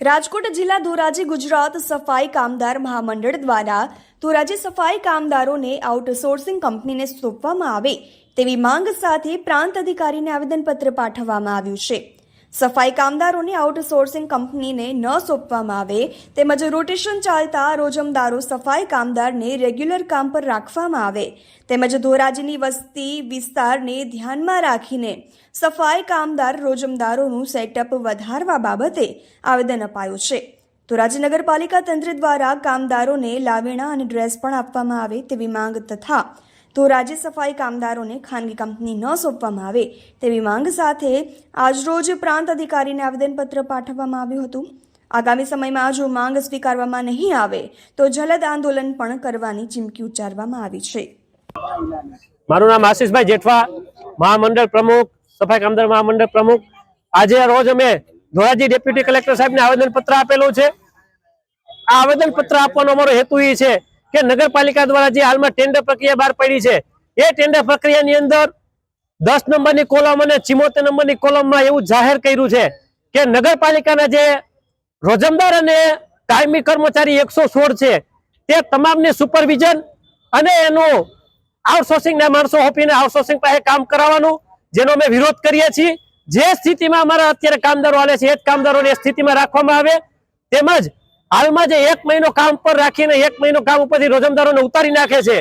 રાજકોટ જિલ્લા ધોરાજી ગુજરાત સફાઈ કામદાર મહામંડળ દ્વારા ધોરાજી સફાઈ કામદારોને આઉટસોર્સિંગ કંપનીને સોંપવામાં આવે તેવી માંગ સાથે પ્રાંત અધિકારીને આવેદનપત્ર પાઠવવામાં આવ્યું છે. સફાઈ કામદારોને આઉટસોર્સિંગ કંપનીને ન સોંપવામાં આવે તેમજ રોટેશન ચાલતા રોજમદારો સફાઈ કામદારને રેગ્યુલર કામ પર રાખવામાં આવે તેમજ ધોરાજીની વસ્તી વિસ્તારને ધ્યાનમાં રાખીને સફાઈ કામદાર રોજમદારોનું સેટઅપ વધારવા બાબતે આવેદન અપાયું છે. ધોરાજી નગરપાલિકા તંત્ર દ્વારા કામદારોને લાવેણા અને ડ્રેસ પણ આપવામાં આવે તેવી માંગ તથા ધોરાજી સફાઈ કામદારોને ખાનગી કંપની ન સોંપવામાં આવે તેવી માંગ સાથે આજરોજ પ્રાંત અધિકારીને આવેદનપત્ર પાઠવવામાં આવ્યું હતું. આગામી સમયમાં જો માંગ સ્વીકારવામાં નહીં આવે, તો જલદ આંદોલન પણ કરવાની ચીમકી ઉચ્ચારવામાં આવી છે. મારું નામ આશીષભાઈ જેઠવા, મહામંડળ પ્રમુખ, સફાઈ કામદાર મહામંડળ પ્રમુખ. આજે રોજ અમે ધોરાજી ડેપ્યુટી કલેક્ટર સાહેબને આવેદનપત્ર આપેલું છે. આ આવેદનપત્ર આપવાનો અમારો હેતુ એ છે કે નગરપાલિકા દ્વારા જે હાલમાં ટેન્ડર પ્રક્રિયા બહાર પડી છે, એ ટેન્ડર પ્રક્રિયાની અંદર દસ નંબરની કોલમ અને ચિમોતેર નંબરની કોલમમાં એવું જાહેર કર્યું છે કે નગરપાલિકાના જે રોજમદાર અને કાયમી કર્મચારી એકસો સોળ છે, તે તમામની સુપરવિઝન અને એનું આઉટસોર્સિંગના માણસો હોપીને આઉટસોર્સિંગ પાસે કામ કરાવવાનું, જેનો અમે વિરોધ કરીએ છીએ. જે સ્થિતિમાં અમારા અત્યારે કામદારો હાલે છે, એ જ કામદારોને સ્થિતિમાં રાખવામાં આવે. તેમજ હાલમાં જે એક મહિનો કામ પર રાખીને એક મહિનો કામ ઉપરથી રોજમદારોને ઉતારી નાખે છે